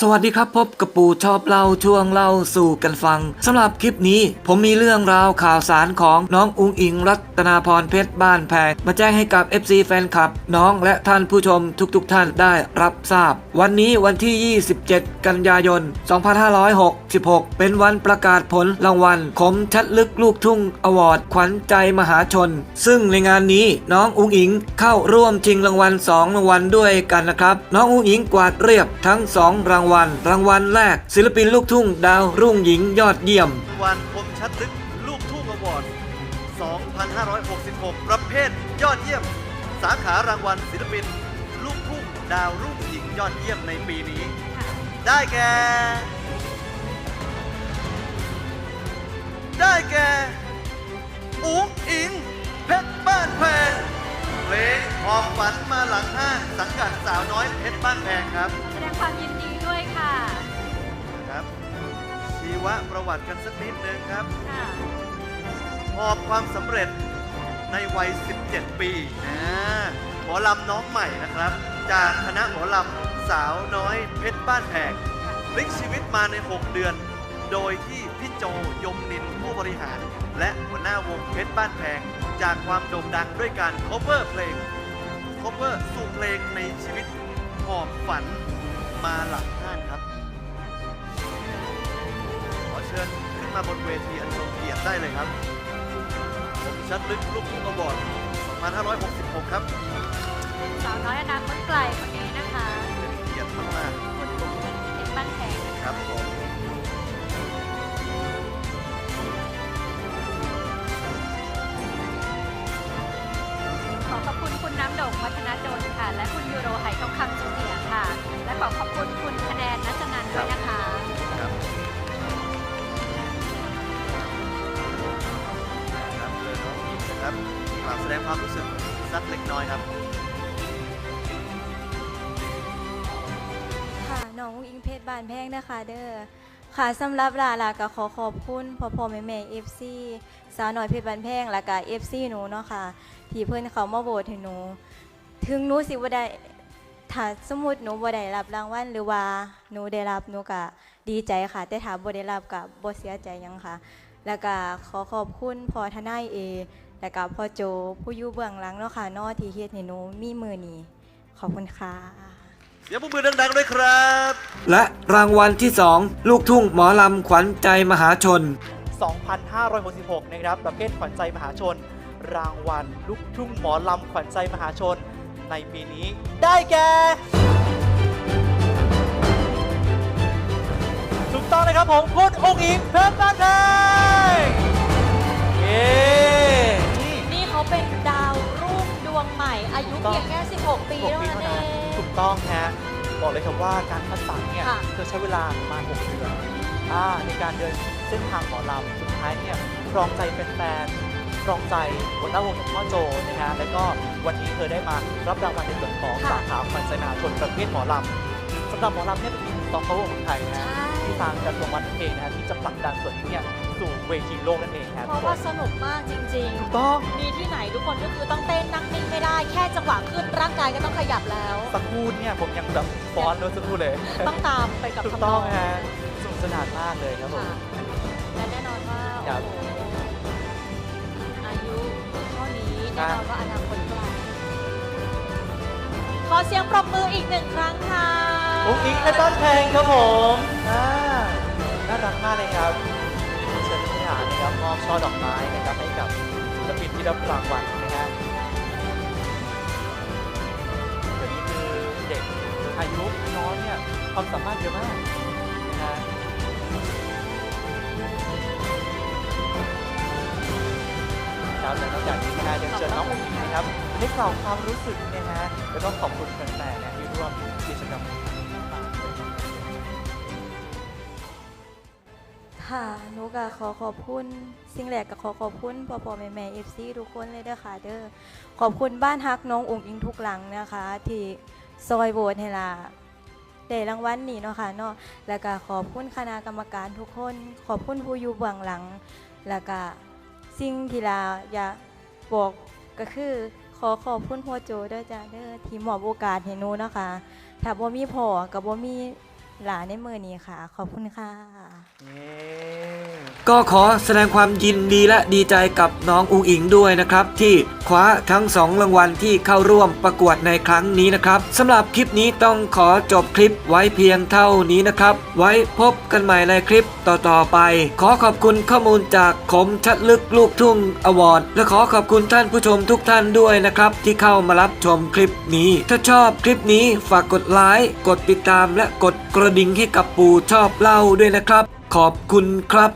สวัสดีครับพบกับปู่ชอบเล่าช่วงเล่าสู่กันฟังสำหรับคลิปนี้ผมมีเรื่องราวข่าวสารของน้องอุงอิงรัตนาพรเพชรบ้านแพง มาแจ้งให้กับ FC แฟนคลับ น้องและท่านผู้ชมทุกๆทท่านได้รับทราบ วันนี้วันที่ 27 กันยายน 2566 เป็นวันประกาศผลรางวัลคมชัดลึกลูกทุ่งอวอร์ดขวัญใจมหาชน ซึ่งในงานนี้น้องอุงอิงเข้าร่วมชิงรางวัล 2 รางวัลด้วยกันนะครับ น้องอุงอิงกวาดเรียบทั้ง 2 รางวัล รางวัลแรก ศิลปินลูกทุ่ง ดาวรุ่งหญิงยอดเยี่ยมรางวัลคมชัดลึกลูกทุ่งอวอร์ด2566 ประเภทยอดเยี่ยม สาขารางวัลศิลปิน ลูกทุ่งดาวรุ่งหญิงยอดเยี่ยมในปีนี้ ได้แก่ ได้แก่ อุ๋งอิง เพชรบ้านแพงเพลง หอบฝันมาหลังห้างสังกัดสาวน้อยเพชรบ้านแพงครับแสดงความยินดีด้วยค่ะครับชีวประวัติกันสักนิดนึงครับค่ะหอบความสำเร็จในวัย 17 ปีนะหมอลำน้องใหม่นะครับ จากคณะหมอลำสาวน้อยเพชรบ้านแพงพลิกชีวิตมาใน 6 เดือน โดยที่พี่โจยมนินผู้บริหาร และหัวหน้าวงเพชรบ้านแพง จากความโด่งดังด้วยการ cover เพลง cover สู่เพลงในชีวิตหอบฝันมาหลังห้านครับ ขอเชิญขึ้นมาบนเวทีอันทรงเกียรติได้เลยครับ ผมชัดลึกลูกทุ่งอวอร์ด2566 ครับสาวน้อยอนาคตไกลคนนี้นะคะเป็นเกียรติมากคุณลุงอิงเพชรบ้านแพงๆครับผม อขอบคุณคุณคะแนนนัชนันท์ด้วยนะคะครับครับเชิญน้องหญิงนะครับกล่าวแสดงความรู้สึกสักเล็กน้อยครับ ค่ะน้องอิงเพชรบานแพงนะคะ เด้อค่ะสำหรับลาลาก็ขอขอบคุณพ่อพ่อแม่แม่เอฟซีสาวน้อยเพชรบานแพงแล้วก็เอฟซีหนูเนาะค่ะที่เพื่อนเขามาโหวตให้หนู ถึงหนูสิบ่ได้ ถ้าสมมุติหนูบ่ได้รับรางวัลหรือว่าหนูได้รับหนูก็ดีใจค่ะ แต่ถ้าบ่ได้รับก็บ่เสียใจหยังค่ะ แล้วก็ขอขอบคุณพ่อทนายเอ แล้วก็พ่อโจผู้อยู่เบื้องหลังเนาะค่ะเนอที่เฮ็ดให้หนูมีมือนี้ขอบคุณค่ะเดี๋ยวพวกมือดังๆด้วยครับ และรางวัลที่ 2 ลูกทุ่งหมอลำขวัญใจมหาชน 2,566 นะครับประเภทขวัญใจมหาชน รางวัลลูกทุ่งหมอลำขวัญใจมหาชน ในปีนี้ ได้แก่ถูกต้องนะครับผมคุณองค์อิงเพชรบ้านแพงเย้นี่นี่เขาเป็นดาวรุ่งดวงใหม่อายุต้องเพียงแค่ 16 ปี6เท่าปีนั้นเท่าเอนั้นงถูกต้องฮะบอกเลยครับว่าการคัดสรรเนี่ยค่ะเธอใช้เวลาประมาณ6เดือนอ่าในการเดินเส้นทางหมอลำสุดท้ายเนี่ยครองใจแฟนๆ ครองใจหัวหน้าวงอย่างพ่อโจนะฮะแล้วก็วันนี้เธอได้มารับรางวัลในส่วนของค่ะสาขาขวัญใจมหาชนประเภทหมอลำสำหรับหมอลำเนี่ยเป็นอีกหนึ่งต่อเขาวงของไทยนะฮะใช่ที่ทางกระทรวงวัฒนธรรมเองนะฮะที่จะผลักดันส่วนนี้เนี่ยสู่เวทีโลกนั่นเองครับเพราะว่าสนุกมากจริงถูกต้องๆมีที่ไหนทุกคนก็คือต้องเต้นนั่งนิ่งไม่ได้แค่จังหวะขึ้นร่างกายก็ต้องขยับแล้วสักครู่เนี่ยผมยังแบบฟ้อนเลยสักครู่เลย ต้องตามไปกับถูกทำนต้อองงฮะสนุกสนานมากเลยครับผมค่ะและแน่นอนว่าครัโอ้บโห นี้ครัแน่บนอนาคตไกลขอเสียงปรบมืออีกหนึ่งครั้งค่ะอุ้งอิงและต้นเพลงครับผมอ่าน่ารักมากเลยครับเชิญที่านนะครับมอบช่อดอกไม้นะครับให้กับศิลปินที่รับรางวัลนะฮะเดี๋ยวนี้คือเด็กอายุน้อยเนี่ยความสามารถเยอะมาก ครับและนอกจากนี้นะฮะยังเชิญน้องอุ้งอิงนะครับให้กล่าวความรู้สึกนะฮะแล้วก็ขอบคุณแฟนๆนะที่ร่วมกิจกรรมค่ะหนูก็ขอขอบคุณสิ่งแรกก็ขอขอบคุณพ่อพ่อแม่แม่เอฟซีทุกคนเลยเด้อค่ะเด้อขอบคุณบ้านฮักน้ององค์อิงทุกหลังนะคะ ที่ซอยโบสให้ล่ะได้รางวัลนี่เนาะค่ะเนาะแล้วก็ขอบคุณคณะกรรมการทุกคน ขอบคุณผู้อยู่เบื้องหลัง แล้วก็ สิ่งที่ลาอยากบอกก็คือขอขอบคุณพ่อโจด้วยจ้าเด้อที่มอบโอกาสให้หนูเนาะคะถ้าบ่มีพ่อกับบ่มี หลานในมือนี้ค่ะ ขอบคุณค่ะ ก็ขอแสดงความยินดีและดีใจกับน้องอุงอิงด้วยนะครับ ที่คว้าทั้งสองรางวัลที่เข้าร่วมประกวดในครั้งนี้นะครับสำหรับคลิปนี้ต้องขอจบคลิปไว้เพียงเท่านี้นะครับ ไว้พบกันใหม่ในคลิปต่อๆไป ขอขอบคุณข้อมูลจากคมชัดลึกลูกทุ่งอวอร์ดและขอขอบคุณท่านผู้ชมทุกท่านด้วยนะครับ ที่เข้ามารับชมคลิปนี้ ถ้าชอบคลิปนี้ฝากกดไลค์กดติดตามและกดกระดิ่งให้กับปู่ชอบเล่าด้วยนะครับ ขอบคุณครับ